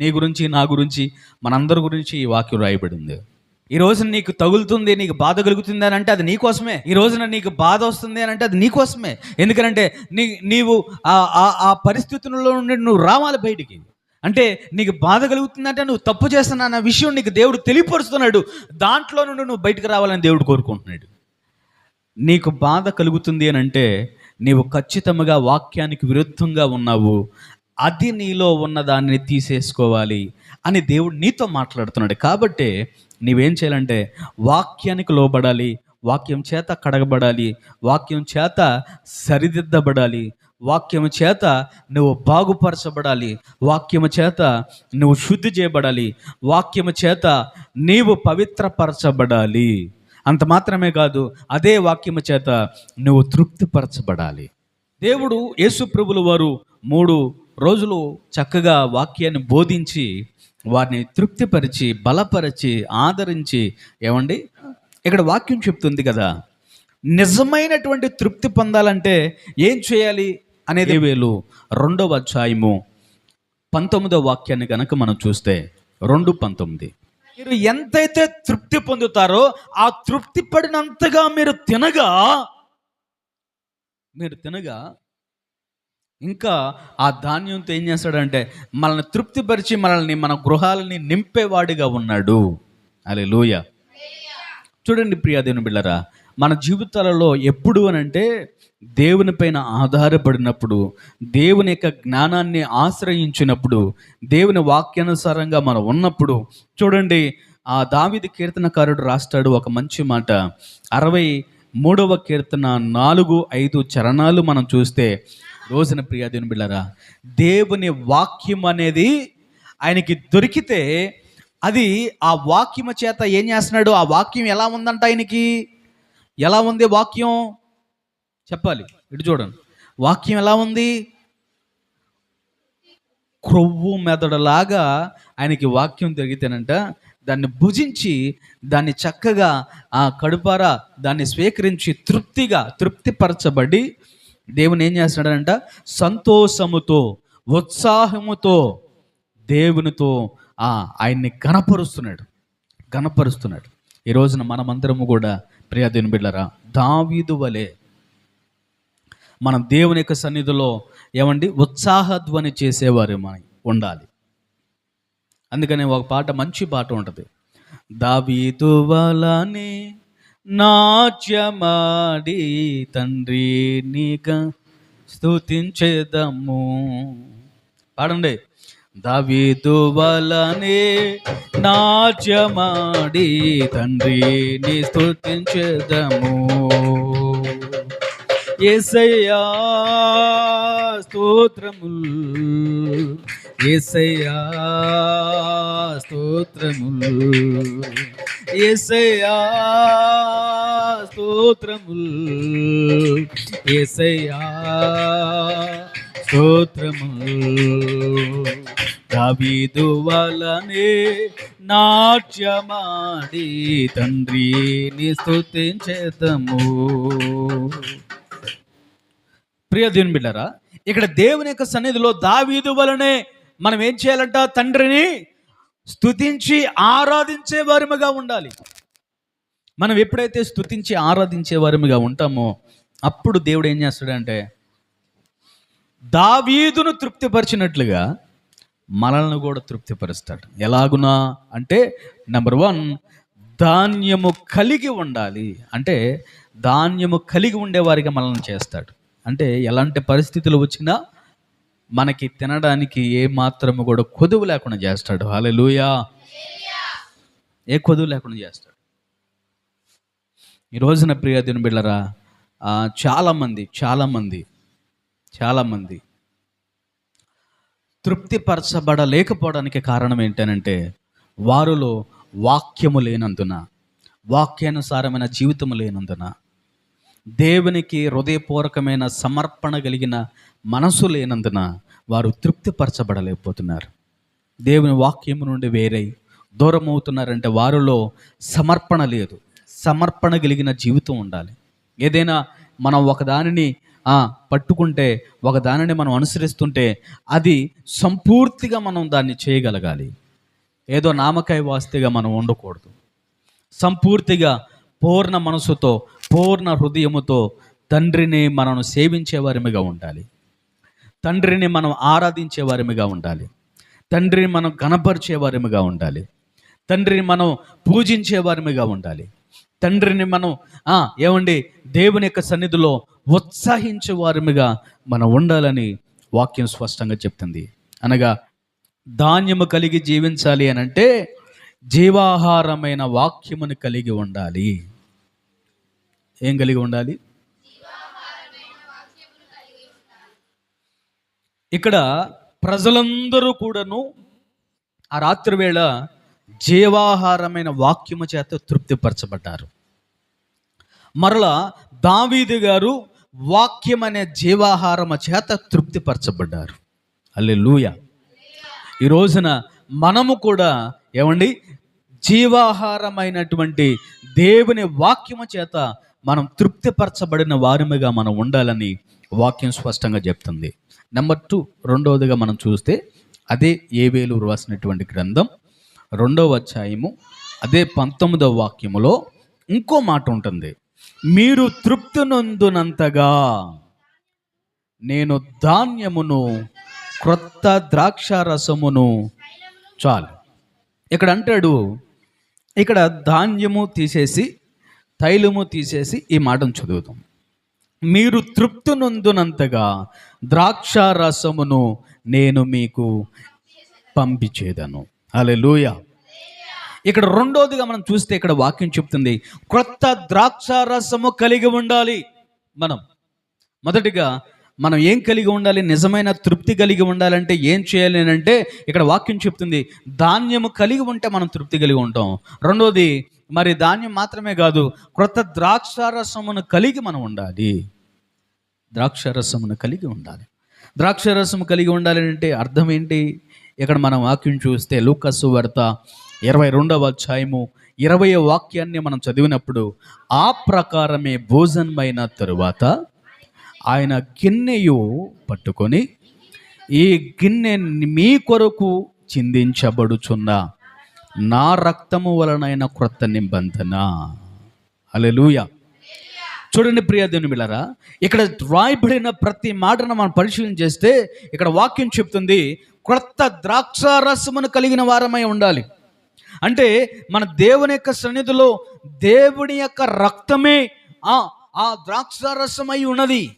నీ గురించి నా గురించి మనందరి గురించి ఈ వాక్యం రాయబడింది. ఈ రోజున నీకు తగులుతుంది నీకు బాధ కలుగుతుంది అని అంటే అది నీకోసమే ఈ రోజున నీకు బాధ వస్తుంది అని అంటే అది నీకోసమే ఎందుకంటే నీ నీవు ఆ ఆ- ఆ పరిస్థితుల్లో నుండి నువ్వు రావాలి బయటికి. అంటే నీకు బాధ కలుగుతుందంటే నువ్వు తప్పు చేస్తున్నా అన్న విషయం నీకు దేవుడు తెలియపరుస్తున్నాడు. దాంట్లో నుండి నువ్వు బయటకు రావాలని దేవుడు కోరుకుంటున్నాడు. నీకు బాధ కలుగుతుంది అని అంటే నీవు ఖచ్చితంగా వాక్యానికి విరుద్ధంగా ఉన్నావు. అది నీలో ఉన్న దాన్ని తీసేసుకోవాలి అని దేవుడు నీతో మాట్లాడుతున్నాడు. కాబట్టి నీవేం చేయాలంటే వాక్యానికి లోబడాలి వాక్యం చేత కడగబడాలి వాక్యం చేత సరిదిద్దబడాలి వాక్యము చేత నువ్వు బాగుపరచబడాలి వాక్యము చేత నువ్వు శుద్ధి చేయబడాలి వాక్యము చేత నీవు పవిత్రపరచబడాలి. అంత మాత్రమే కాదు అదే వాక్యము చేత నువ్వు తృప్తిపరచబడాలి. దేవుడు యేసు ప్రభులు వారు మూడు రోజులు చక్కగా వాక్యాన్ని బోధించి వారిని తృప్తిపరిచి బలపరిచి ఆదరించి ఏమండి? ఇక్కడ వాక్యం చెప్తుంది కదా నిజమైనటువంటి తృప్తి పొందాలంటే ఏం చేయాలి అనేది వేలు రెండవ అధ్యాయము పంతొమ్మిదవ వాక్యాన్ని కనుక మనం చూస్తే రెండు పంతొమ్మిది. మీరు ఎంతైతే తృప్తి పొందుతారో ఆ తృప్తి పడినంతగా మీరు తినగా మీరు తినగా ఇంకా ఆ ధాన్యంతో ఏం చేస్తాడంటే మనల్ని తృప్తిపరిచి మనల్ని మన గృహాలని నింపేవాడిగా ఉన్నాడు. అలే లూయ చూడండి ప్రియాదేవుని బిళ్ళరా మన జీవితాలలో ఎప్పుడు అని అంటే దేవుని పైన ఆధారపడినప్పుడు దేవుని యొక్క జ్ఞానాన్ని ఆశ్రయించినప్పుడు దేవుని వాక్యానుసారంగా మనం ఉన్నప్పుడు చూడండి ఆ దావిది కీర్తనకారుడు రాస్తాడు ఒక మంచి మాట. అరవై మూడవ కీర్తన నాలుగు ఐదు చరణాలు మనం చూస్తే రోజున ప్రియాదేవుని బిళ్ళరా దేవుని వాక్యం అనేది ఆయనకి దొరికితే అది ఆ వాక్యము చేత ఏం చేస్తున్నాడు? ఆ వాక్యం ఎలా ఉందంట ఆయనకి? ఎలా ఉంది వాక్యం? చెప్పాలి ఇటు చూడండి. వాక్యం ఎలా ఉంది? క్రొవ్వు మెదడులాగా ఆయనకి వాక్యం దొరికితేనంట దాన్ని భుజించి దాన్ని చక్కగా ఆ కడుపారా దాన్ని స్వీకరించి తృప్తిగా తృప్తిపరచబడి దేవుని ఏం చేస్తున్నాడంట? సంతోషముతో ఉత్సాహముతో దేవునితో ఆయన్ని గణపరుస్తున్నాడు గణపరుస్తున్నాడు ఈ రోజున మనమందరము కూడా ప్రియాదేవుని బిడ్డరా దావీదు వలె మనం దేవుని యొక్క సన్నిధిలో ఏమండి? ఉత్సాహధ్వని చేసేవారు మనం ఉండాలి. అందుకని ఒక పాట మంచి పాట ఉంటుంది. దావీదు వలనే నాట్యమాడి తండ్రి నీగా స్థుతించేదము పాడండి. దావీదు వలనే నాట్యమాడి తండ్రిని స్థుతించేదము ఎసయ్యా స్తోత్రముల్. ఎసయ్యా స్తోత్రముల్. ఎసయా స్తోత్రముల్. ఎసయా స్తోత్రముల్. దావీదు వలనే నాట్యమాడి తండ్రిని స్థుతించేతము ప్రియ దేవుని బిడ్డారా ఇక్కడ దేవుని యొక్క సన్నిధిలో దావీదు వలనే మనం ఏం చేయాలంట? తండ్రిని స్తుతించి ఆరాధించే వారిముగా ఉండాలి. మనం ఎప్పుడైతే స్తుతించి ఆరాధించే వారిముగా ఉంటామో అప్పుడు దేవుడు ఏం చేస్తాడంటే దావీదును తృప్తిపరిచినట్లుగా మనల్ని కూడా తృప్తిపరుస్తాడు. ఎలాగునా అంటే నెంబర్ వన్ ధాన్యము కలిగి ఉండాలి. అంటే ధాన్యము కలిగి ఉండేవారిగా మనల్ని చేస్తాడు. అంటే ఎలాంటి పరిస్థితులు వచ్చినా మనకి తినడానికి ఏ మాత్రము కూడా కొదువు లేకుండా చేస్తాడు. అలా లూయా ఏ కొదువు లేకుండా చేస్తాడు. ఈ రోజున ప్రియ దిన బిళ్ళరా చాలామంది చాలామంది చాలామంది తృప్తిపరచబడలేకపోవడానికి కారణం ఏంటనంటే వారిలో వాక్యము లేనందున వాక్యానుసారమైన జీవితము లేనందున దేవునికి హృదయపూర్వకమైన సమర్పణ కలిగిన మనసు లేనందున వారు తృప్తిపరచబడలేకపోతున్నారు. దేవుని వాక్యము నుండి వేరై దూరం అవుతున్నారంటే వారిలో సమర్పణ లేదు. సమర్పణ కలిగిన జీవితం ఉండాలి. ఏదైనా మనం ఒకదానిని పట్టుకుంటే ఒకదానిని మనం అనుసరిస్తుంటే అది సంపూర్తిగా మనం దాన్ని చేయగలగాలి. ఏదో నామకాయ వాస్తిగా మనం ఉండకూడదు. సంపూర్తిగా పూర్ణ మనసుతో పూర్ణ హృదయముతో తండ్రిని మనం సేవించే వారిమిగా ఉండాలి. తండ్రిని మనం ఆరాధించే వారిమిగా ఉండాలి. తండ్రిని మనం కనపరిచే వారిమిగా ఉండాలి. తండ్రిని మనం పూజించే వారిమిగా ఉండాలి. తండ్రిని మనం ఏమండి దేవుని యొక్క సన్నిధిలో ఉత్సాహించే వారిగా మనం ఉండాలని వాక్యం స్పష్టంగా చెప్తుంది. అనగా ధాన్యము కలిగి జీవించాలి అని అంటే జీవాహారమైన వాక్యమును కలిగి ఉండాలి. ఏం కలిగి ఉండాలి? ఇక్కడ ప్రజలందరూ కూడాను ఆ రాత్రి వేళ జీవాహారమైన వాక్యము చేత తృప్తిపరచబడ్డారు. మరలా దావీదు గారు వాక్యం అనే జీవాహారము చేత తృప్తిపరచబడ్డారు. అల్లె ఈ రోజున మనము కూడా ఏమండి? జీవాహారమైనటువంటి దేవుని వాక్యము చేత మనం తృప్తిపరచబడిన వారిమిగా మనం ఉండాలని వాక్యం స్పష్టంగా చెప్తుంది. నెంబర్ టూ రెండవదిగా మనం చూస్తే అదే ఏవేలు రాసినటువంటి గ్రంథం రెండవ అధ్యాయము అదే పంతొమ్మిదవ వాక్యములో ఇంకో మాట ఉంటుంది. మీరు తృప్తి నొందునంతగా నేను ధాన్యమును క్రొత్త ద్రాక్ష రసమును చాలు. ఇక్కడ అంటాడు ఇక్కడ ధాన్యము తీసేసి తైలము తీసేసి ఈ మాటను చదువుతాం మీరు తృప్తి నొందునంతగా ద్రాక్ష రసమును నేను మీకు పంపించేదను. అలెలుయ ఇక్కడ రెండోదిగా మనం చూస్తే ఇక్కడ వాక్యం చెప్తుంది క్రొత్త ద్రాక్ష రసము కలిగి ఉండాలి. మనం మొదటిగా మనం ఏం కలిగి ఉండాలి? నిజమైన తృప్తి కలిగి ఉండాలంటే ఏం చేయాలి అంటే ఇక్కడ వాక్యం చెప్తుంది ధాన్యము కలిగి ఉంటే మనం తృప్తి కలిగి ఉంటాం. రెండోది మరి ధాన్యం మాత్రమే కాదు క్రొత్త ద్రాక్షారసమును కలిగి మనం ఉండాలి. ద్రాక్షారసమును కలిగి ఉండాలి. ద్రాక్షారసము కలిగి ఉండాలి అంటే అర్థం ఏంటి? ఇక్కడ మనం వాక్యం చూస్తే లూకస్సు వార్త ఇరవై రెండవ అధ్యాయము ఇరవై వాక్యాన్ని మనం చదివినప్పుడు ఆ ప్రకారమే భోజనమైన తరువాత ఆయన గిన్నెయు పట్టుకొని ఈ గిన్నె మీ కొరకు చిందించబడుచున్న నా రక్తము వలనైన క్రొత్త నిబంధన. అలెలుయా చూడండి ప్రియ దేవుని ఇక్కడ రాయబడిన ప్రతి మాటను మనం పరిశీలన చేస్తే ఇక్కడ వాక్యం చెప్తుంది క్రొత్త ద్రాక్షారసమును కలిగిన వారమై ఉండాలి. అంటే మన దేవుని యొక్క సన్నిధిలో దేవుని యొక్క రక్తమే ఆ ఆ ద్రాక్షారసమై ఉన్నది.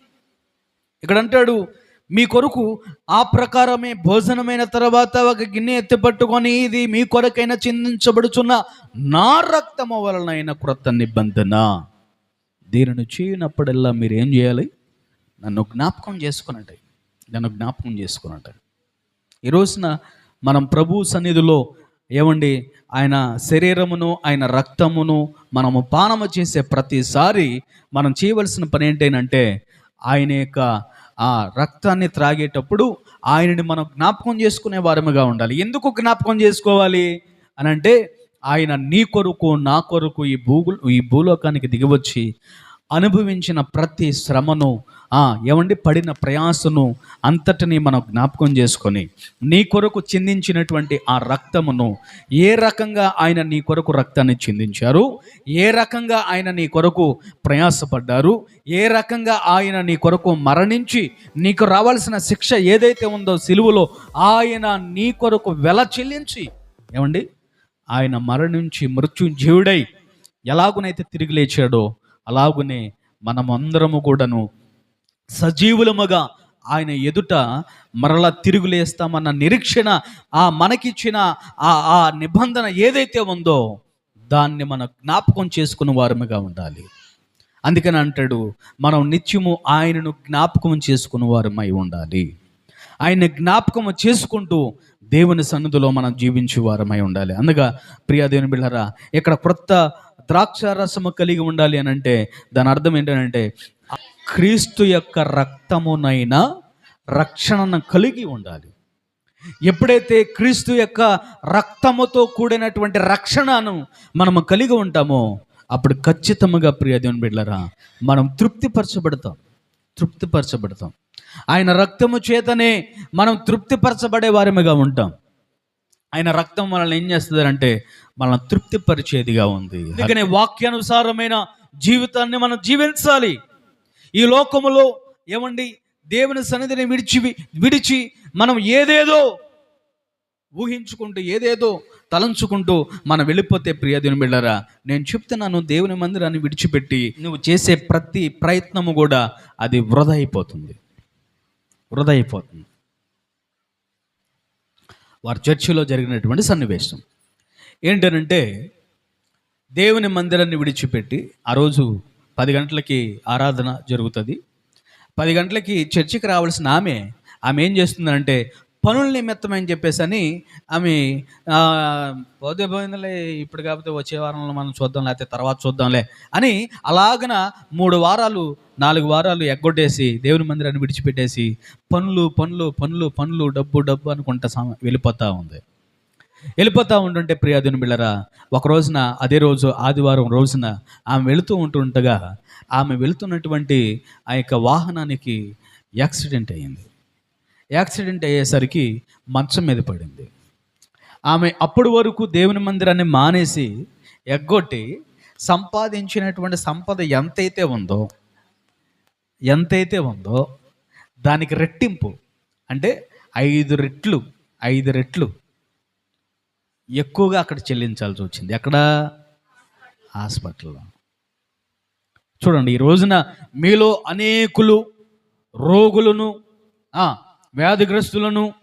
ఇక్కడ అంటాడు మీ కొరకు ఆ ప్రకారమే భోజనమైన తర్వాత ఒక గిన్నె ఎత్తి పట్టుకొని ఇది మీ కొరకైనా చిందించబడుచున్న నా రక్తము వలనైన క్రొత్త నిబంధన. దీనిని చేయనప్పుడల్లా మీరు ఏం చేయాలి? నన్ను జ్ఞాపకం చేసుకున్నట్టు. నన్ను జ్ఞాపకం చేసుకునట ఈ రోజున మనం ప్రభు సన్నిధిలో ఏమండి? ఆయన శరీరమును ఆయన రక్తమును మనము పానము చేసే ప్రతిసారి మనం చేయవలసిన పని ఏంటంటే ఆయన యొక్క ఆ రక్తాన్ని త్రాగేటప్పుడు ఆయనని మనం జ్ఞాపకం చేసుకునే వారముగా ఉండాలి. ఎందుకు జ్ఞాపకం చేసుకోవాలి? అనంటే ఆయన నీ కొరకు నా కొరకు ఈ భూ ఈ భూలోకానికి దిగివచ్చి అనుభవించిన ప్రతి శ్రమను ఏమండి? పడిన ప్రయాసను అంతటిని మనం జ్ఞాపకం చేసుకొని నీ కొరకు చిందించినటువంటి ఆ రక్తమును ఏ రకంగా ఆయన నీ కొరకు రక్తాన్ని చిందించారు? ఏ రకంగా ఆయన నీ కొరకు ప్రయాసపడ్డారు? ఏ రకంగా ఆయన నీ కొరకు మరణించి నీకు రావాల్సిన శిక్ష ఏదైతే ఉందో సిలువలో ఆయన నీ కొరకు వెల చెల్లించి ఏమండి? ఆయన మరణించి మృత్యుంజీవుడై ఎలాగునైతే తిరిగి లేచాడో అలాగునే మనమందరము కూడాను సజీవులముగా ఆయన ఎదుట మరలా తిరుగులేస్తామన్న నిరీక్షణ ఆ మనకిచ్చిన ఆ ఆ నిబంధన ఏదైతే ఉందో దాన్ని మనం జ్ఞాపకం చేసుకున్న వారముగా ఉండాలి. అందుకని అంటాడు మనం నిత్యము ఆయనను జ్ఞాపకం చేసుకున్న వారమై ఉండాలి. ఆయన జ్ఞాపకం చేసుకుంటూ దేవుని సన్నిధిలో మనం జీవించే వారమై ఉండాలి. అందుగా ప్రియా దేవుని బిళ్ళరా ఇక్కడ క్రొత్త ద్రాక్ష రసము కలిగి ఉండాలి అని అంటే దాని అర్థం ఏంటంటే క్రీస్తు యొక్క రక్తమునైనా రక్షణను కలిగి ఉండాలి. ఎప్పుడైతే క్రీస్తు యొక్క రక్తముతో కూడినటువంటి రక్షణను మనము కలిగి ఉంటామో అప్పుడు ఖచ్చితంగా ప్రియ దేవుని బిడ్డలరా మనం తృప్తిపరచబడతాం. తృప్తిపరచబడతాం. ఆయన రక్తము చేతనే మనం తృప్తిపరచబడే వారిగా ఉంటాం. ఆయన రక్తం మనల్ని ఏం చేస్తుంది అంటే మనల్ని తృప్తిపరిచేదిగా ఉంది. అందుకనే వాక్యానుసారమైన జీవితాన్ని మనం జీవించాలి. ఈ లోకములో ఏమండి? దేవుని సన్నిధిని విడిచి విడిచి మనం ఏదేదో ఊహించుకుంటూ ఏదేదో తలంచుకుంటూ మనం వెళ్ళిపోతే ప్రియదిని బిళ్ళరా నేను చెప్తున్నాను దేవుని మందిరాన్ని విడిచిపెట్టి నువ్వు చేసే ప్రతి ప్రయత్నము కూడా అది వృధ అయిపోతుంది. వృధా అయిపోతుంది వారి చర్చిలో జరిగినటువంటి సన్నివేశం. ఏంటనంటే దేవుని మందిరాన్ని విడిచిపెట్టి ఆ రోజు పది గంటలకి ఆరాధన జరుగుతుంది. పది గంటలకి చర్చికి రావాల్సిన ఆమె ఆమె ఏం చేస్తుందంటే పనుల నిమిత్తం అని చెప్పేసి అని ఆమె పోతే పోయిందిలే ఇప్పుడు కాకపోతే వచ్చే వారంలో మనం చూద్దాం లేకపోతే తర్వాత చూద్దాంలే అని అలాగన మూడు వారాలు నాలుగు వారాలు ఎగ్గొట్టేసి దేవుని మందిరాన్ని విడిచిపెట్టేసి పనులు పనులు పనులు పనులు డబ్బు డబ్బు అనుకుంటా సమ- ఉంది. వెళ్ళిపోతూ ఉంటుంటే ప్రియాదుని బిళ్ళరా ఒక రోజున అదే రోజు ఆదివారం రోజున ఆమె వెళుతూ ఉంటుండగా ఆమె వెళుతున్నటువంటి ఆ యొక్క వాహనానికి యాక్సిడెంట్ అయ్యింది. యాక్సిడెంట్ అయ్యేసరికి మంచం మీద పడింది. ఆమె అప్పటి వరకు దేవుని మందిరాన్ని మానేసి ఎగ్గొట్టి సంపాదించినటువంటి సంపద ఎంతైతే ఉందో ఎంతైతే ఉందో దానికి రెట్టింపు. అంటే ఐదు రెట్లు ఐదు రెట్లు ఎక్కువగా అక్కడ చెల్లించాల్సి వచ్చింది. ఎక్కడ? హాస్పిటల్లో. చూడండి ఈ రోజున మీలో అనేకులు రోగులను వ్యాధిగ్రస్తులను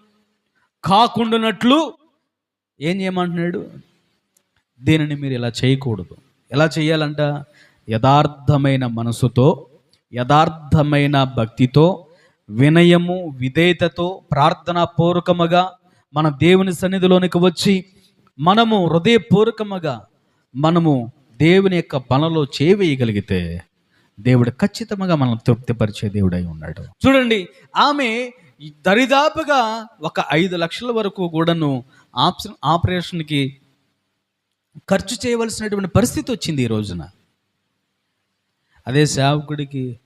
కాకుండానట్లు ఏం చేయమంటున్నాడు? దీనిని మీరు ఇలా చేయకూడదు. ఎలా చేయాలంట? యథార్థమైన మనసుతో యథార్థమైన భక్తితో వినయము విధేయతతో ప్రార్థనాపూర్వకముగా మన దేవుని సన్నిధిలోనికి వచ్చి మనము హృదయపూర్వకముగా మనము దేవుని యొక్క పనులో చేవేయగలిగితే దేవుడు ఖచ్చితంగా మనం తృప్తిపరిచే దేవుడై ఉన్నాడు. చూడండి ఆమె దరిదాపుగా ఒక ఐదు లక్షల వరకు కూడాను ఆప్షన్ ఆపరేషన్కి ఖర్చు చేయవలసినటువంటి పరిస్థితి వచ్చింది ఈ రోజున. అదే సేవకుడికి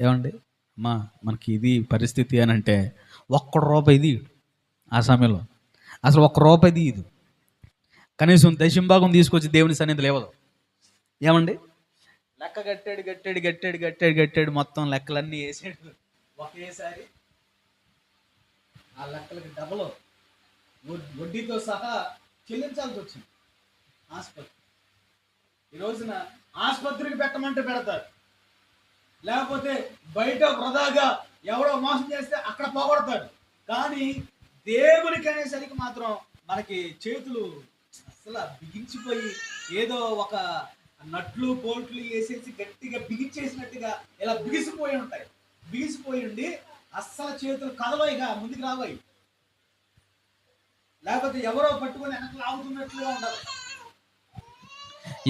ఏమండి? అమ్మా మనకి ఇది పరిస్థితి అని అంటే ఒక్క రూపాయి ఇది ఆ సమయంలో. అసలు ఒక్క రూపాయి ఇది కనీసం దశంభాగం తీసుకొచ్చి దేవుని సన్నిధి లేవదు. ఏమండి? లెక్క కట్టాడు కట్టాడు కట్టాడు కట్టాడు కట్టాడు మొత్తం లెక్కలన్నీ వేసాడు. ఒకేసారి ఆ లెక్కలకి డబల్ వడ్డీతో సహా చెల్లించాల్సి వచ్చింది. ఆసుపత్రి. ఈ రోజున ఆసుపత్రికి పెట్టమంటే పెడతారు. లేకపోతే బయట వృధాగా ఎవడో మోసం చేస్తే అక్కడ పోగొడతాడు. కానీ దేవునికి అనేసరికి మాత్రం మనకి చేతులు అసలు బిగించిపోయి ఏదో ఒక నట్లు బోల్ట్లు వేసేసి గట్టిగా బిగించేసినట్టుగా ఇలా బిగిసిపోయి ఉంటాయి. బిగిసిపోయి ఉండి అస్సలు చేతులు కదలోయిగా ముందుకు రావాయి లేకపోతే ఎవరో పట్టుకొని వెనక లాగుతున్నట్లుగా ఉండదు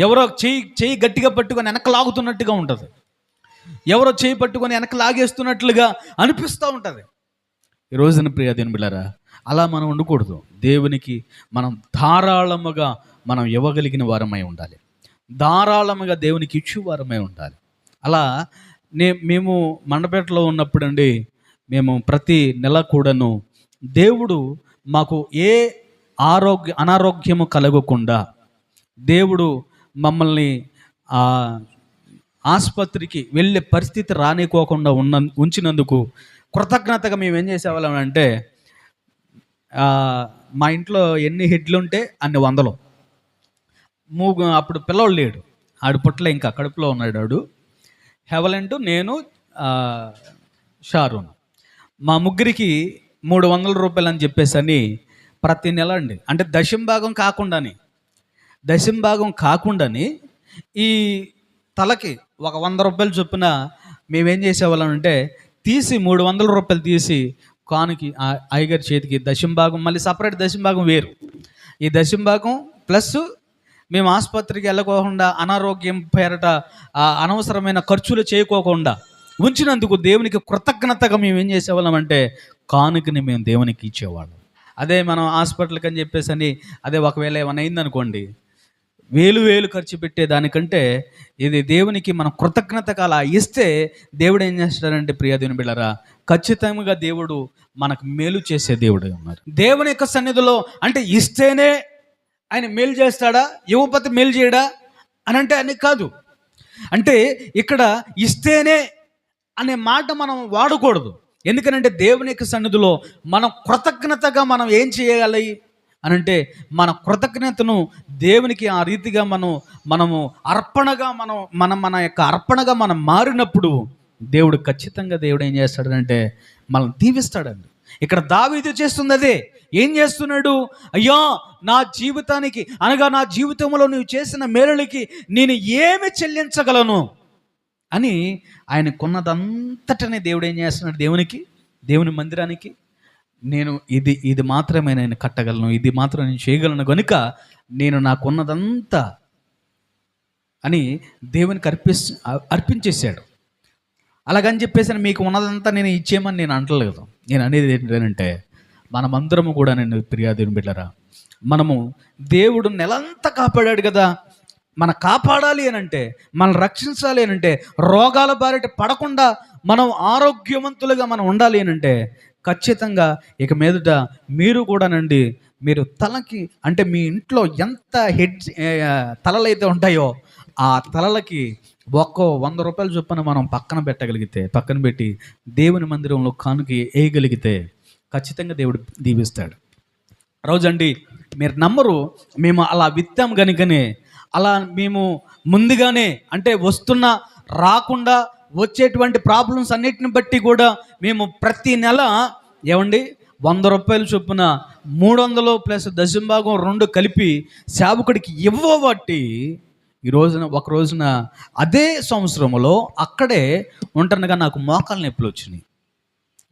ఎవరో చేయి చెయ్యి గట్టిగా పట్టుకొని వెనక లాగుతున్నట్టుగా ఉంటుంది. ఎవరో చేయి పట్టుకొని వెనక లాగేస్తున్నట్లుగా అనిపిస్తూ ఉంటుంది. ఈ రోజున ప్రియ దేని బిళ్ళారా అలా మనం ఉండకూడదు. దేవునికి మనం ధారాళముగా మనం ఇవ్వగలిగిన వారమై ఉండాలి. ధారాళముగా దేవునికి ఇచ్చు వారమై ఉండాలి. అలా నే మేము మండపేటలో ఉన్నప్పుడండి మేము ప్రతి నెల కూడాను దేవుడు మాకు ఏ ఆరోగ్య అనారోగ్యము కలగకుండా దేవుడు మమ్మల్ని ఆసుపత్రికి వెళ్ళే పరిస్థితి రానికోకుండా ఉన్న ఉంచినందుకు కృతజ్ఞతగా మేము ఏం చేసేవాళ్ళం అంటే మా ఇంట్లో ఎన్ని హెడ్లు ఉంటే అన్ని వందలు. మూగు అప్పుడు పిల్లవాడు లేడు. ఆడు పుట్ల ఇంకా కడుపులో ఉన్నాడు ఆడు. హెవలెంట్ నేను ఆ, షారూన్. మా ముగ్గురికి మూడు వందల రూపాయలు అని చెప్పేసి అని ప్రతి నెల అండి. అంటే దశం భాగం కాకుండాని దశం భాగం కాకుండాని ఈ తలకి ఒక వంద రూపాయలు చొప్పున మేమేం చేసేవాళ్ళం అంటే తీసి మూడు వందల రూపాయలు తీసి కానుకి అయ్యగారి చేతికి దశంభాగం మళ్ళీ సపరేట్ దశంభాగం వేరు. ఈ దశంభాగం ప్లస్ మేము ఆసుపత్రికి వెళ్ళకోకుండా అనారోగ్యం పేరట అనవసరమైన ఖర్చులు చేయకోకుండా ఉంచినందుకు దేవునికి కృతజ్ఞతగా మేము ఏం చేసేవాళ్ళం అంటే కానుకని మేము దేవునికి ఇచ్చేవాళ్ళం. అదే మనం హాస్పిటల్కి అని చెప్పేసి అని అదే ఒకవేళ ఏమైనా అయిందనుకోండి వేలు వేలు ఖర్చు పెట్టే దానికంటే ఇది దేవునికి మనం కృతజ్ఞత అలా ఇస్తే దేవుడు ఏం చేస్తాడంటే ప్రియదేవుని బిళ్ళరా ఖచ్చితంగా దేవుడు మనకు మేలు చేసే దేవుడు ఉన్నారు. దేవుని యొక్క సన్నిధిలో అంటే ఇస్తేనే ఆయన మేలు చేస్తాడా యువపతి మేలు చేయడా అని అంటే అని కాదు. అంటే ఇక్కడ ఇస్తేనే అనే మాట మనం వాడకూడదు. ఎందుకనంటే దేవుని యొక్క సన్నిధిలో మనం కృతజ్ఞతగా మనం ఏం చేయాలి? అని అంటే మన కృతజ్ఞతను దేవునికి ఆ రీతిగా మనం మనము అర్పణగా మనం మనం మన యొక్క అర్పణగా మనం మారినప్పుడు దేవుడు ఖచ్చితంగా దేవుడు ఏం చేస్తాడంటే మనం దీవిస్తాడండి. ఇక్కడ దావీదు చేస్తుంది అదే. ఏం చేస్తున్నాడు? అయ్యా నా జీవితానికి అనగా నా జీవితంలో నువ్వు చేసిన మేలులకి నేను ఏమి చెల్లించగలను? అని ఆయన కొన్నదంతటనే దేవుడు ఏం చేస్తున్నాడు? దేవునికి దేవుని మందిరానికి నేను ఇది ఇది మాత్రమే నేను కట్టగలను ఇది మాత్రం నేను చేయగలను కనుక నేను నాకున్నదంతా అని దేవునికి అర్పిస్ అర్పించేశాడు. అలాగని చెప్పేసి మీకు ఉన్నదంతా నేను ఇచ్చేయమని నేను అంటలేదు. నేను అనేది ఏంటంటే మనమందరము కూడా నేను ఫిర్యాదుని బిడ్డరా మనము దేవుడు నెలంతా కాపాడాడు కదా. మన కాపాడాలి అని అంటే మనం రక్షించాలి అని అంటే రోగాల బారిట పడకుండా మనం ఆరోగ్యవంతులుగా మనం ఉండాలి అని అంటే ఖచ్చితంగా ఇక మీదట మీరు కూడానండి మీరు తలకి అంటే మీ ఇంట్లో ఎంత హెడ్ తలలు అయితే ఉంటాయో ఆ తలలకి ఒక్కో వంద రూపాయలు చొప్పున మనం పక్కన పెట్టగలిగితే పక్కన పెట్టి దేవుని మందిరంలో కానుకి వేయగలిగితే ఖచ్చితంగా దేవుడు దీవిస్తాడు. రోజండి మీరు నమ్మరు మేము అలా విత్తాం కనుకనే అలా మేము ముందుగానే అంటే వస్తున్న రాకుండా వచ్చేటువంటి ప్రాబ్లమ్స్ అన్నిటిని బట్టి కూడా మేము ప్రతి నెల ఏమండి వంద రూపాయలు చొప్పున మూడు వందలు ప్లస్ దశంభాగం రెండు కలిపి సేవకుడికి ఇవ్వబట్టి ఈ రోజున ఒక రోజున అదే సంవత్సరంలో అక్కడే ఉంటుండగా నాకు మోకాలు నొప్పులు వచ్చినాయి.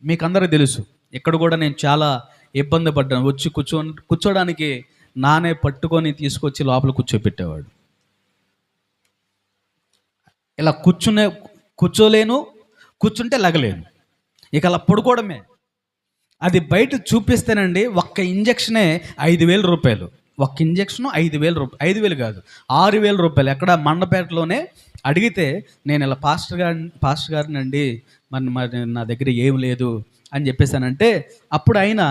మీకు అందరూ తెలుసు ఇక్కడ కూడా నేను చాలా ఇబ్బంది పడ్డాను. వచ్చి కూర్చో కూర్చోడానికి నానే పట్టుకొని తీసుకొచ్చి లోపల కూర్చోబెట్టేవాడు. ఇలా కూర్చునే కూర్చోలేను కూర్చుంటే లగలేను. ఇక అలా పడుకోవడమే. అది బయట చూపిస్తేనండి ఒక్క ఇంజక్షనే ఐదు వేల రూపాయలు. ఒక్క ఇంజక్షన్ ఐదు వేల రూపాయలు ఐదు వేలు కాదు ఆరు వేల రూపాయలు. ఎక్కడ? మండపేటలోనే అడిగితే నేను ఇలా పాస్టర్ గారి పాస్టర్ గారిని అండి మరి మరి నా దగ్గర ఏం లేదు అని చెప్పేసానంటే అప్పుడు ఆయన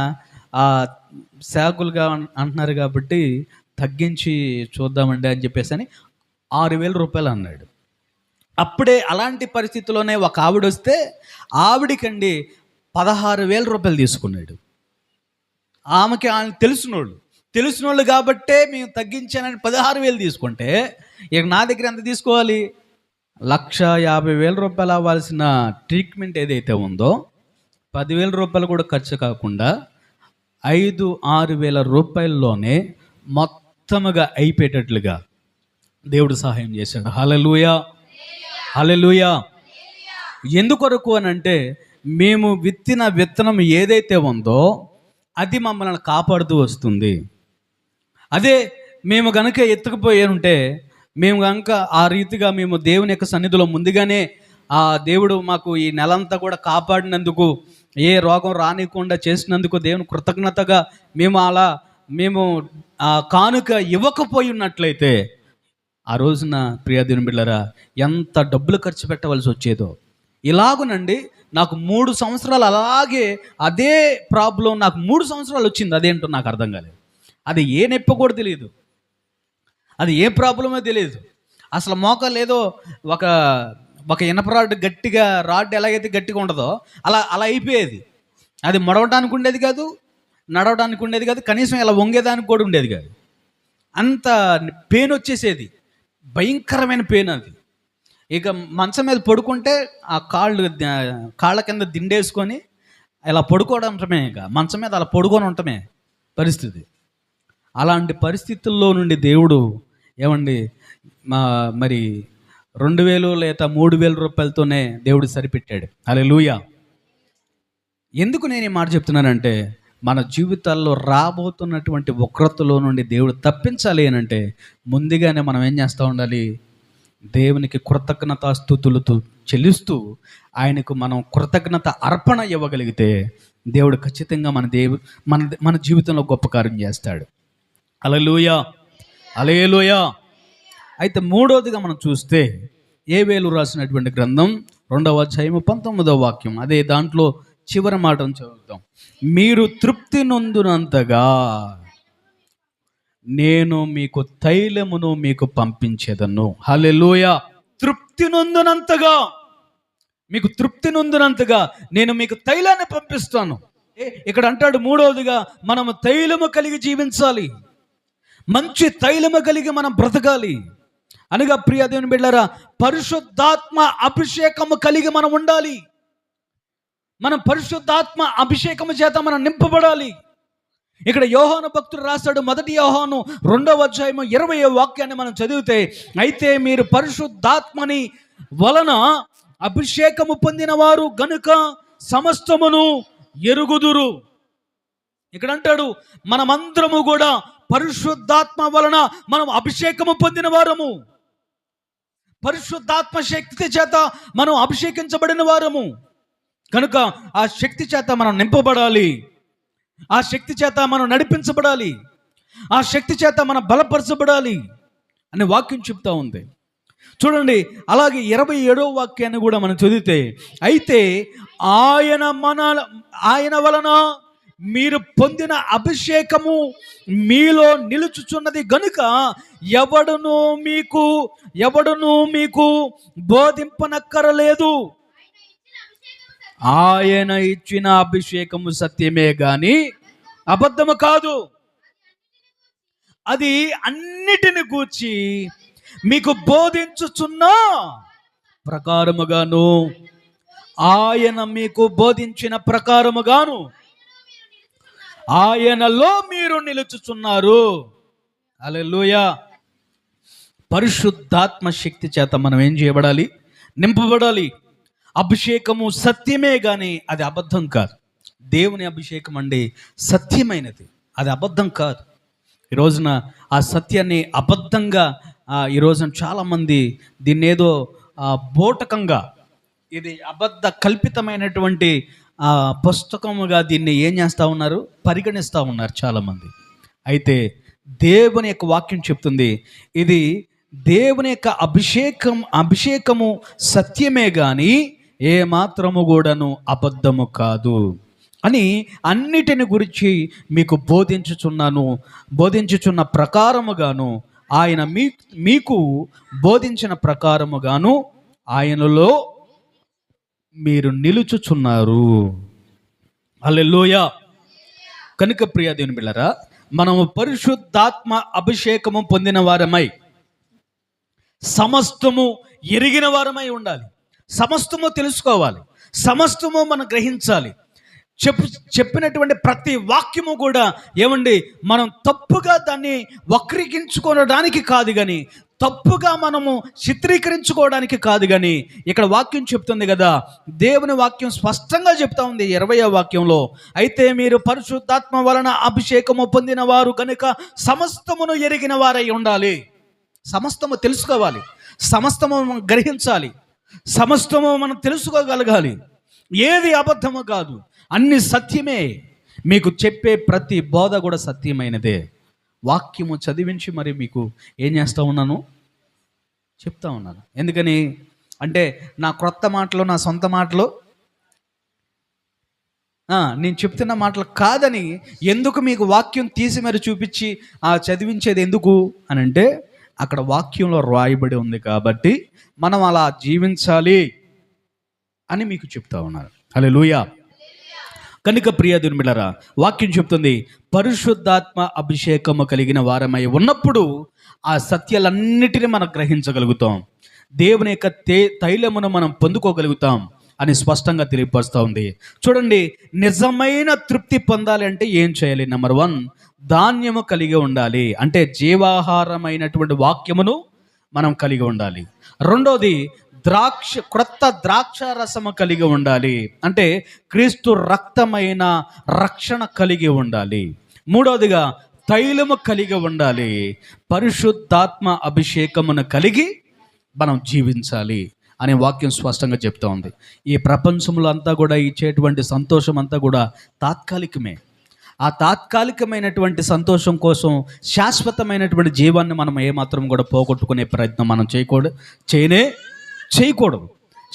శాకులుగా సేవకులుగా అంటున్నారు కాబట్టి తగ్గించి చూద్దామండి అని చెప్పేసి అని ఆరు వేల రూపాయలు అన్నాడు. అప్పుడే అలాంటి పరిస్థితిలోనే ఒక ఆవిడ వస్తే ఆవిడికండి పదహారు వేల రూపాయలు తీసుకున్నాడు. ఆమెకి ఆయన తెలిసినోళ్ళు. తెలిసినోళ్ళు కాబట్టే మేము తగ్గించానని పదహారు వేలు తీసుకుంటే ఇక నా దగ్గర ఎంత తీసుకోవాలి? లక్ష యాభై వేల రూపాయలు అవ్వాల్సిన ట్రీట్మెంట్ ఏదైతే ఉందో పదివేల రూపాయలు కూడా ఖర్చు కాకుండా ఐదు ఆరు వేల రూపాయల్లోనే మొత్తముగా అయిపోయేటట్లుగా దేవుడు సహాయం చేశాడు. హలలుయా హలలుయా ఎందుకొరకు అని అంటే మేము విత్తిన విత్తనం ఏదైతే ఉందో అది మమ్మల్ని కాపాడుతూ వస్తుంది. అదే మేము కనుక ఎత్తుకుపోయి ఉంటే మేము కనుక ఆ రీతిగా మేము దేవుని యొక్క సన్నిధిలో ముందుగానే ఆ దేవుడు మాకు ఈ నెలంతా కూడా కాపాడినందుకు ఏ రోగం రానికుండా చేసినందుకు దేవుని కృతజ్ఞతగా మేము అలా మేము ఆ కానుక ఇవ్వకపోయి ఉన్నట్లయితే ఆ రోజున ప్రియదిన బిళ్ళరా ఎంత డబ్బులు ఖర్చు పెట్టవలసి వచ్చేదో. ఇలాగునండి నాకు మూడు సంవత్సరాలు అలాగే అదే ప్రాబ్లం నాకు మూడు సంవత్సరాలు వచ్చింది అదేంటో నాకు అర్థం కాలేదు. అది ఏ నొప్పి కూడా తెలియదు. అది ఏ ప్రాబ్లమో తెలియదు. అసలు మోకాలు ఏదో ఒక ఒక ఇనప రాడ్ గట్టిగా రాడ్ ఎలాగైతే గట్టిగా ఉండదో అలా అలా అయిపోయేది. అది మడవడానికి ఉండేది కాదు నడవడానికి ఉండేది కాదు కనీసం ఇలా వంగేదానికి కూడా ఉండేది కాదు. అంత పెయిన్ వచ్చేసేది. భయంకరమైన పెయిన్ అది. ఇక మంచం మీద పడుకుంటే ఆ కాళ్ళు కాళ్ళ కింద దిండేసుకొని ఇలా పడుకోవడం ఉంటమే ఇక. మంచం మీద అలా పడుకొని ఉండటమే పరిస్థితి. అలాంటి పరిస్థితుల్లో నుండి దేవుడు ఏమండి మా మరి రెండు వేలు లేదా మూడు వేల రూపాయలతోనే దేవుడు సరిపెట్టాడు. అలా లూయా ఎందుకు నేను ఈ మాట చెప్తున్నానంటే మన జీవితాల్లో రాబోతున్నటువంటి వక్రతలో నుండి దేవుడు తప్పించాలి అని అంటే ముందుగానే మనం ఏం చేస్తూ ఉండాలి? దేవునికి కృతజ్ఞతాస్థుతులతో చెల్లిస్తూ ఆయనకు మనం కృతజ్ఞత అర్పణ ఇవ్వగలిగితే దేవుడు ఖచ్చితంగా మన దేవు మన మన జీవితంలో గొప్ప కార్యం చేస్తాడు. అలలోయ అలయలోయ అయితే మూడోదిగా మనం చూస్తే ఏ వేలు రాసినటువంటి గ్రంథం రెండవ అధ్యాయము పంతొమ్మిదవ వాక్యం. అదే దాంట్లో చివరి మాటను చదువుతాం మీరు తృప్తి నొందునంతగా నేను మీకు తైలమును మీకు పంపించేదను. హలెలోయ తృప్తి నొందునంతగా. మీకు తృప్తి నొందునంతగా నేను మీకు తైలాన్ని పంపిస్తాను. ఏ, ఇక్కడ అంటాడు మూడవదిగా మనము తైలము కలిగి జీవించాలి. మంచి తైలము కలిగి మనం బ్రతకాలి. అనగా ప్రియ దేవుని బిడ్డారా పరిశుద్ధాత్మ అభిషేకము కలిగి మనం ఉండాలి. మనం పరిశుద్ధాత్మ అభిషేకము చేత మనం నింపబడాలి. ఇక్కడ యోహాను భక్తుడు రాస్తాడు మొదటి యోహాను రెండవ అధ్యాయము ఇరవై వాక్యాన్ని మనం చదివితే అయితే మీరు పరిశుద్ధాత్మని వలన అభిషేకము పొందిన వారు గనుక సమస్తమును ఎరుగుదురు. ఇక్కడ అంటాడు మనమందరము కూడా పరిశుద్ధాత్మ వలన మనం అభిషేకము పొందిన వారము పరిశుద్ధాత్మ శక్తి చేత మనం అభిషేకించబడిన వారము కనుక ఆ శక్తి చేత మనం నింపబడాలి. ఆ శక్తి చేత మనం నడిపించబడాలి. ఆ శక్తి చేత మనం బలపరచబడాలి అనే వాక్యం చెప్తా ఉంది. చూడండి అలాగే ఇరవై ఏడవ వాక్యాన్ని కూడా మనం చదివితే అయితే ఆయన మన ఆయన వలన మీరు పొందిన అభిషేకము మీలో నిలుచుచున్నది గనుక ఎవడును మీకు ఎవడును మీకు బోధింపనక్కరలేదు. ఆయన ఇచ్చిన అభిషేకము సత్యమే గాని అబద్ధము కాదు. అది అన్నిటిని గూర్చి మీకు బోధించుచున్న ప్రకారముగాను ఆయన మీకు బోధించిన ప్రకారముగాను ఆయనలో మీరు నిలుచుచున్నారు. అలెలుయా పరిశుద్ధాత్మ శక్తి చేత మనం ఏం చేయబడాలి? నింపబడాలి. అభిషేకము సత్యమే కానీ అది అబద్ధం కాదు. దేవుని అభిషేకం అండి సత్యమైనది. అది అబద్ధం కాదు. ఈ రోజున ఆ సత్యాన్ని అబద్ధంగా ఈ రోజున చాలామంది దీన్ని ఏదో బోటకంగా ఇది అబద్ధ కల్పితమైనటువంటి పుస్తకముగా దీన్ని ఏం చేస్తూ ఉన్నారు? పరిగణిస్తూ ఉన్నారు చాలామంది. అయితే దేవుని యొక్క వాక్యం చెప్తుంది ఇది దేవుని యొక్క అభిషేకం అభిషేకము సత్యమే కానీ ఏ మాత్రము కూడాను అబద్ధము కాదు అని అన్నిటిని గురించి మీకు బోధించుచున్నాను బోధించుచున్న ప్రకారముగాను ఆయన మీ మీకు బోధించిన ప్రకారముగాను ఆయనలో మీరు నిలుచుచున్నారు. అల్లెలోయ కనుక ప్రియ దేవుని బిళ్ళరా మనము పరిశుద్ధాత్మ అభిషేకము పొందిన వారమై సమస్తము ఎరిగిన వారమై ఉండాలి. సమస్తము తెలుసుకోవాలి. సమస్తము మనం గ్రహించాలి. చెప్పు చెప్పినటువంటి ప్రతి వాక్యము కూడా ఏమండి మనం తప్పుగా దాన్ని వక్రీకరించుకోవడానికి కాదు కానీ తప్పుగా మనము చిత్రీకరించుకోవడానికి కాదు కానీ ఇక్కడ వాక్యం చెప్తుంది కదా దేవుని వాక్యం స్పష్టంగా చెప్తా ఉంది ఇరవయో వాక్యంలో. అయితే మీరు పరిశుద్ధాత్మ వలన అభిషేకము పొందిన వారు కనుక సమస్తమును ఎరిగిన వారై ఉండాలి. సమస్తము తెలుసుకోవాలి. సమస్తము గ్రహించాలి. సమస్తము మనం తెలుసుకోగలగాలి. ఏది అబద్ధము కాదు. అన్ని సత్యమే. మీకు చెప్పే ప్రతి బోధ కూడా సత్యమైనదే. వాక్యము చదివించి మరి మీకు ఏం చేస్తూ ఉన్నాను? చెప్తా ఉన్నాను. ఎందుకని? అంటే నా క్రొత్త మాటలు నా సొంత మాటలు? నేను చెప్తున్న మాటలు కాదని ఎందుకు మీకు వాక్యం తీసి మరి చూపించి ఆ చదివించేది ఎందుకు? అని అంటే అక్కడ వాక్యంలో రాయబడి ఉంది కాబట్టి మనం అలా జీవించాలి అని మీకు చెప్తా ఉన్నారు. హలో లూయా కనుక ప్రియ దుర్మిళరా వాక్యం చెప్తుంది పరిశుద్ధాత్మ అభిషేకము కలిగిన వారమై ఉన్నప్పుడు ఆ సత్యాలన్నిటిని మనం గ్రహించగలుగుతాం. దేవుని యొక్క తే తైలమును మనం పొందుకోగలుగుతాం అని స్పష్టంగా తెలియపరుస్తూ ఉంది. చూడండి నిజమైన తృప్తి పొందాలి అంటే ఏం చేయాలి? నెంబర్ వన్ ధాన్యము కలిగి ఉండాలి. అంటే జీవాహారమైనటువంటి వాక్యమును మనం కలిగి ఉండాలి. రెండోది ద్రాక్ష క్రొత్త ద్రాక్ష రసము కలిగి ఉండాలి. అంటే క్రీస్తు రక్తమైన రక్షణ కలిగి ఉండాలి. మూడవదిగా తైలము కలిగి ఉండాలి. పరిశుద్ధాత్మ అభిషేకమును కలిగి మనం జీవించాలి అనే వాక్యం స్పష్టంగా చెప్తా ఉంది ఈ ప్రపంచంలో అంతా కూడా ఇచ్చేటువంటి సంతోషం అంతా కూడా తాత్కాలికమే. ఆ తాత్కాలికమైనటువంటి సంతోషం కోసం శాశ్వతమైనటువంటి జీవాన్ని మనం ఏమాత్రం కూడా పోగొట్టుకునే ప్రయత్నం మనం చేయకూడదు. చేయనే చేయకూడదు.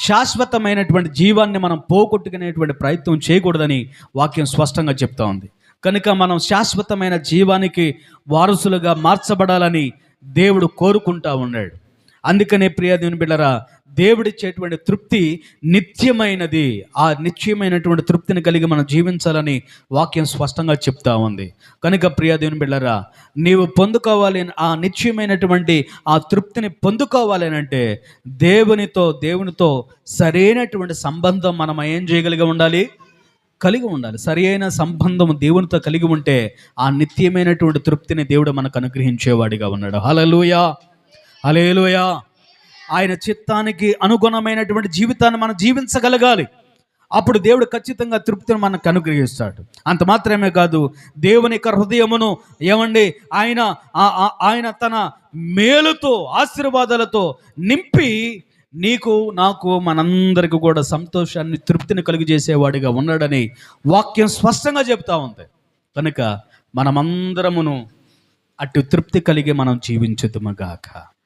శాశ్వతమైనటువంటి జీవాన్ని మనం పోగొట్టుకునేటువంటి ప్రయత్నం చేయకూడదని వాక్యం స్పష్టంగా చెప్తా ఉంది. కనుక మనం శాశ్వతమైన జీవానికి వారసులుగా మార్చబడాలని దేవుడు కోరుకుంటా ఉన్నాడు. అందుకనే ప్రియ దేవుని బిడ్డరా దేవుడిచ్చేటువంటి తృప్తి నిత్యమైనది. ఆ నిత్యమైనటువంటి తృప్తిని కలిగి మనం జీవించాలని వాక్యం స్పష్టంగా చెప్తా ఉంది. కనుక ప్రియ దేవుని బిడ్డరా నీవు పొందుకోవాలి అని- ఆ నిత్యమైనటువంటి ఆ తృప్తిని పొందుకోవాలి అని అంటే దేవునితో దేవునితో సరైనటువంటి సంబంధం మనం ఏం చేయగలిగి ఉండాలి? కలిగి ఉండాలి. సరి అయిన సంబంధం దేవునితో కలిగి ఉంటే ఆ నిత్యమైనటువంటి తృప్తిని దేవుడు మనకు అనుగ్రహించేవాడిగా ఉన్నాడు. హలలుయా హలేలుయా ఆయన చిత్తానికి అనుగుణమైనటువంటి జీవితాన్ని మనం జీవించగలగాలి. అప్పుడు దేవుడు ఖచ్చితంగా తృప్తిని మనకు అనుగ్రహిస్తాడు. అంత మాత్రమే కాదు దేవుని యొక్క హృదయమును ఏమండి ఆయన ఆ- ఆ- ఆయన తన మేలుతో ఆశీర్వాదాలతో నింపి నీకు నాకు మనందరికి కూడా సంతోషాన్ని తృప్తిని కలుగజేసేవాడిగా ఉన్నాడని వాక్యం స్పష్టంగా చెప్తా ఉంది. కనుక మనమందరమును అటు తృప్తి కలిగి మనం జీవించుదుమగాక